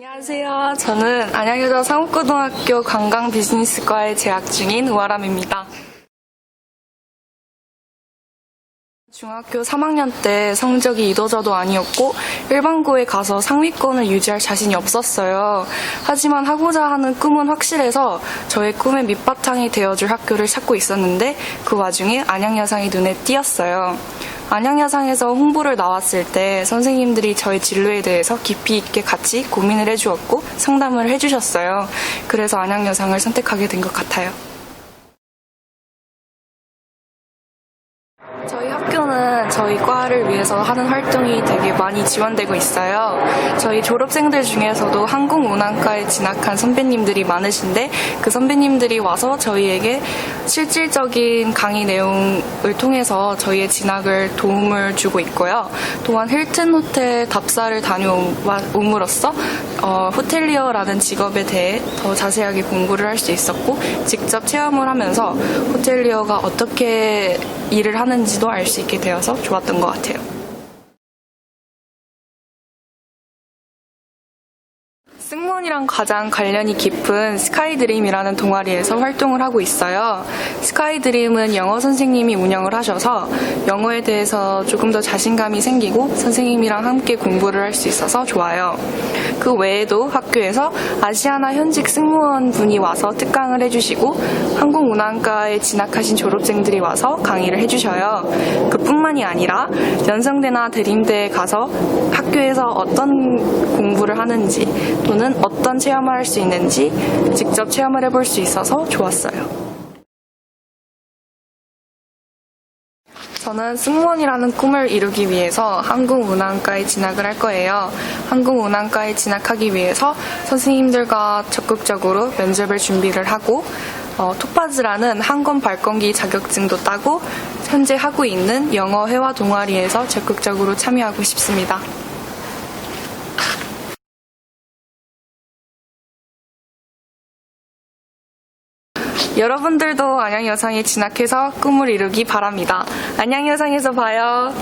안녕하세요. 저는 안양여자 상업고등학교 관광비즈니스과에 재학 중인 우아람입니다. 중학교 3학년 때 성적이 이도저도 아니었고 일반고에 가서 상위권을 유지할 자신이 없었어요. 하지만 하고자 하는 꿈은 확실해서 저의 꿈의 밑바탕이 되어줄 학교를 찾고 있었는데 그 와중에 안양여상이 눈에 띄었어요. 안양여상에서 홍보를 나왔을 때 선생님들이 저의 진로에 대해서 깊이 있게 같이 고민을 해주었고 상담을 해주셨어요. 그래서 안양여상을 선택하게 된 것 같아요. 저희 학교는 저희 과를 위해서 하는 활동이 되게 많이 지원되고 있어요. 저희 졸업생들 중에서도 항공운항과에 진학한 선배님들이 많으신데 그 선배님들이 와서 저희에게 실질적인 강의 내용을 통해서 저희의 진학을 도움을 주고 있고요. 또한 힐튼 호텔 답사를 다녀옴으로써 어, 호텔리어라는 직업에 대해 더 자세하게 공부를 할 수 있었고 직접 체험을 하면서 호텔리어가 어떻게 일을 하는지 도 알 수 있게 되어서 좋았던 것 같아요. 승무원이랑 가장 관련이 깊은 스카이드림이라는 동아리에서 활동을 하고 있어요. 스카이드림은 영어 선생님이 운영을 하셔서 영어에 대해서 조금 더 자신감이 생기고 선생님이랑 함께 공부를 할 수 있어서 좋아요. 그 외에도 학교에서 아시아나 현직 승무원 분이 와서 특강을 해주시고 항공운항과에 진학하신 졸업생들이 와서 강의를 해주셔요. 그뿐만이 아니라 연성대나 대림대에 가서 학교에서 어떤 공부를 하는지 또는 어떤 체험을 할 수 있는지 직접 체험을 해볼 수 있어서 좋았어요. 저는 승무원이라는 꿈을 이루기 위해서 항공운항과에 진학을 할 거예요. 항공운항과에 진학하기 위해서 선생님들과 적극적으로 면접을 준비를 하고 어, 토파즈라는 항공 발권기 자격증도 따고 현재 하고 있는 영어 회화 동아리에서 적극적으로 참여하고 싶습니다. 여러분들도 안양여상에 진학해서 꿈을 이루기 바랍니다. 안양여상에서 봐요.